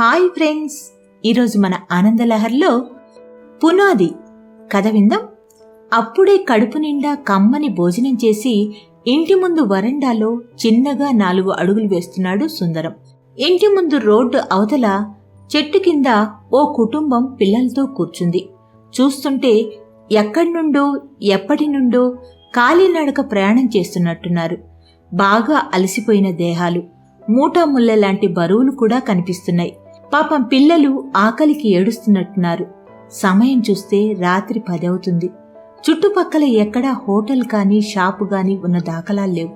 Hi friends. ఈరోజు మన ఆనందలహర్లో పునాది కథ విందాం. అప్పుడే కడుపు నిండా కమ్మని భోజనం చేసి ఇంటి ముందు వరండాలో చిన్నగా నాలుగు అడుగులు వేస్తున్నాడు సుందరం. ఇంటి ముందు రోడ్డు అవతల చెట్టు కింద ఓ కుటుంబం పిల్లలతో కూర్చుంది. చూస్తుంటే ఎక్కడి నుండో ఎప్పటి నుండో కాలినడక ప్రయాణం చేస్తున్నట్టున్నారు. బాగా అలసిపోయిన దేహాలు. మూటా ముళ్ళ లాంటి బరువులు కూడా కనిపిస్తున్నాయి. పాపం పిల్లలు ఆకలికి ఏడుస్తున్నట్టున్నారు. సమయం చూస్తే రాత్రి పదవుతుంది. చుట్టుపక్కల ఎక్కడా హోటల్ కానీ షాపు గాని ఉన్న దాఖలాలు లేవు.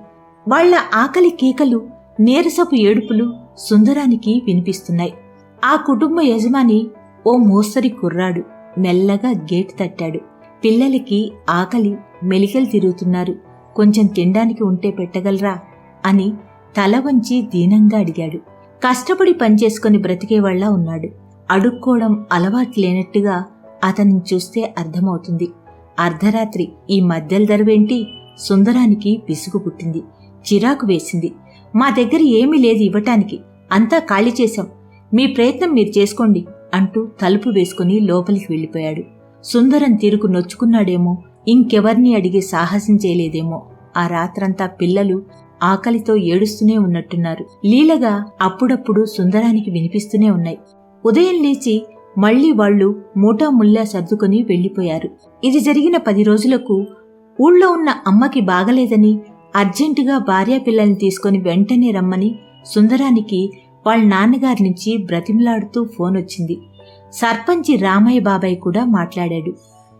వాళ్ళ ఆకలి కేకలు నీరసపు ఏడుపులు సుందరానికి వినిపిస్తున్నాయి. ఆ కుటుంబ యజమాని ఓ మోస్తరి కుర్రాడు మెల్లగా గేట్ తట్టాడు. పిల్లలకి ఆకలి మెలికలు తిరుగుతున్నారు. కొంచెం తినడానికి ఉంటే పెట్టగలరా అని తల వంచి దీనంగా అడిగాడు. కష్టపడి పనిచేసుకుని బ్రతికేవాళ్ళా ఉన్నాడు. అడుక్కోవడం అలవాటు లేనట్టుగా అతన్ని చూస్తే అర్థమవుతుంది. అర్ధరాత్రి ఈ మధ్యల ధరవేంటి సుందరానికి విసుగు పుట్టింది. చిరాకు వేసింది. మా దగ్గర ఏమీ లేదు ఇవ్వటానికి. అంతా ఖాళీ చేశాం. మీ ప్రయత్నం మీరు చేసుకోండి అంటూ తలుపు వేసుకుని లోపలికి వెళ్ళిపోయాడు. సుందరం తిరుగు నొచ్చుకున్నాడేమో ఇంకెవర్ని అడిగి సాహసం చేయలేదేమో. ఆ రాత్రంతా పిల్లలు ఆకలితో ఏడుస్తూనే ఉన్నట్టున్నారు. లీలగా అప్పుడప్పుడు సుందరానికి వినిపిస్తూనే ఉన్నాయి. ఉదయం లేచి మళ్ళీ వాళ్ళు మూటా ముల్లా సర్దుకుని వెళ్ళిపోయారు ఇది జరిగిన పది రోజులకు ఊళ్ళో ఉన్న అమ్మకి బాగలేదని అర్జెంటుగా భార్యా పిల్లల్ని తీసుకుని వెంటనే రమ్మని సుందరానికి వాళ్ళ నాన్నగారి నుంచి బ్రతిమలాడుతూ ఫోన్ వచ్చింది. సర్పంచి రామయ్య బాబాయ్ కూడా మాట్లాడాడు.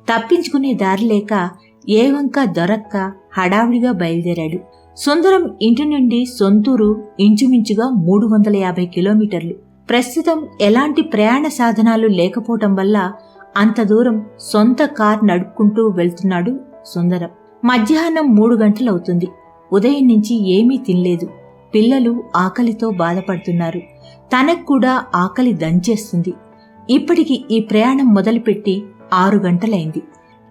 తప్పించుకునే దారి లేక ఏ వంక దొరక్క హడావుడిగా బయలుదేరాడు. సుందరం ఇంటి నుండి సొంతూరు ఇంచుమించుగా మూడు వందల యాభై కిలోమీటర్లు. ప్రస్తుతం ఎలాంటి ప్రయాణ సాధనాలు లేకపోవటం వల్ల అంత దూరం సొంత కార్ నడుపుకుంటూ వెళ్తున్నాడు సుందరం. మధ్యాహ్నం మూడు గంటలవుతుంది. ఉదయం నుంచి ఏమీ తినలేదు. పిల్లలు ఆకలితో బాధపడుతున్నారు. తనకు కూడా ఆకలి దంచేస్తుంది. ఇప్పటికి ఈ ప్రయాణం మొదలుపెట్టి ఆరు గంటలైంది.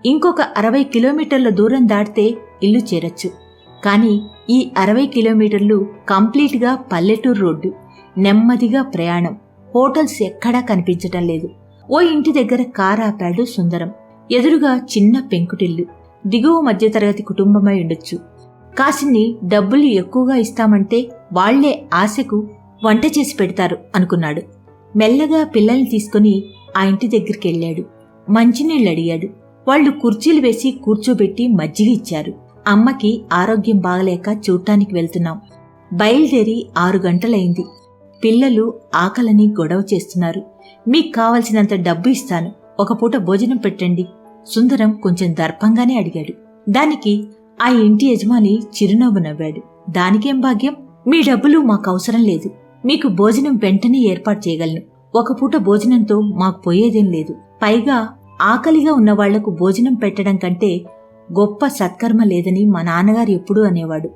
ఇంకొక అరవై కిలోమీటర్ల దూరం దాటితే ఇల్లు చేరొచ్చు. కానీ ఈ అరవై కిలోమీటర్లు కంప్లీట్గా పల్లెటూరు రోడ్డు. నెమ్మదిగా ప్రయాణం. హోటల్స్ ఎక్కడా కనిపించటం లేదు. ఓ ఇంటి దగ్గర కారు ఆపాడు సుందరం. ఎదురుగా చిన్న పెంకుటిల్లు. దిగువ మధ్యతరగతి కుటుంబమై ఉండొచ్చు. కాసిన్ని డబ్బులు ఎక్కువగా ఇస్తామంటే వాళ్ళే ఆశకు వంట చేసి పెడతారు అనుకున్నాడు. మెల్లగా పిల్లల్ని తీసుకుని ఆ ఇంటి దగ్గరికి వెళ్ళాడు. మంచినీళ్ళు అడిగాడు. వాళ్ళు కుర్చీలు వేసి కూర్చోబెట్టి మజ్జిగ ఇచ్చారు. అమ్మకి ఆరోగ్యం బాగలేక చూడటానికి వెళ్తున్నాం. బయలుదేరి ఆరు గంటలైంది. పిల్లలు ఆకలని గొడవ చేస్తున్నారు. మీకు కావలసినంత డబ్బు ఇస్తాను. ఒక పూట భోజనం పెట్టండి. సుందరం కొంచెం దర్పంగానే అడిగాడు. దానికి ఆ ఇంటి యజమాని చిరునవ్వు నవ్వాడు. దానికేం భాగ్యం? మీ డబ్బులు మాకు అవసరం లేదు. మీకు భోజనం వెంటనే ఏర్పాటు చేయగలను. ఒక పూట భోజనంతో మాకు పోయేదేం లేదు. పైగా ఆకలిగా ఉన్న వాళ్ళకు భోజనం పెట్టడం కంటే గొప్ప సత్కర్మ లేదని మా నాన్నగారు ఎప్పుడూ అనేవాడు.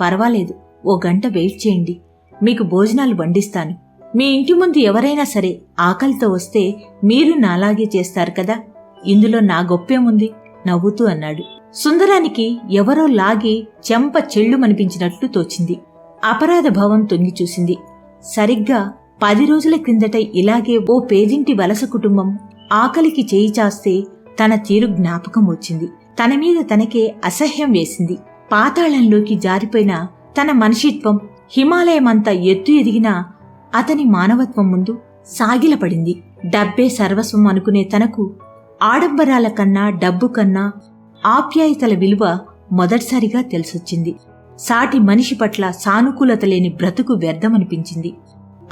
పర్వాలేదు ఓ గంట వెయిట్ చేయండి. మీకు భోజనాలు వండిస్తాను. మీ ఇంటి ముందు ఎవరైనా సరే ఆకలితో వస్తే మీరు నాలాగే చేస్తారు కదా? ఇందులో నా గొప్పేముంది? నవ్వుతూ అన్నాడు. సుందరానికి ఎవరో లాగి చెంప చెళ్ళుమనిపించినట్లు తోచింది. అపరాధ భావం తొంగి చూసింది. సరిగ్గా పది రోజుల క్రిందట ఇలాగే ఓ పేదింటి వలస కుటుంబం ఆకలికి చేయి చాస్తే తన తీరు జ్ఞాపకం వచ్చింది. తన మీద తనకే అసహ్యం వేసింది. పాతాళంలోకి జారిపోయిన తన మనిషిత్వం హిమాలయమంతా ఎత్తు ఎదిగినా అతని మానవత్వం ముందు సాగిలపడింది. డబ్బే సర్వస్వం అనుకునే తనకు ఆడంబరాల కన్నా డబ్బు కన్నా ఆప్యాయతల విలువ మొదటిసారిగా తెలిసొచ్చింది. సాటి మనిషి పట్ల సానుకూలత లేని బ్రతుకు వ్యర్థమనిపించింది.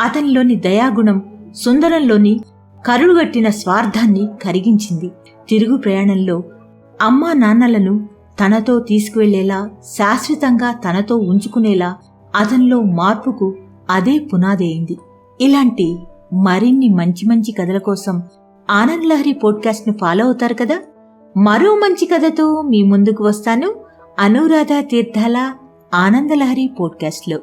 అతనిలోని దయాగుణం సుందరంలోని కరుడుగట్టిన స్వార్థాన్ని కరిగించింది. తిరుగు ప్రయాణంలో అమ్మా నాన్నలను తనతో తీసుకువెళ్ళేలా శాశ్వతంగా తనతో ఉంచుకునేలా అతనిలో మార్పుకు అదే పునాదైంది ఇలాంటి మరిన్ని మంచి మంచి కథల కోసం ఆనంద్ లహరి పోడ్కాస్ట్ను ఫాలో అవుతారు కదా? మరో మంచి కథతో మీ ముందుకు వస్తాను. అనురాధ తీర్థాల ఆనందలహరి పోడ్కాస్ట్లో.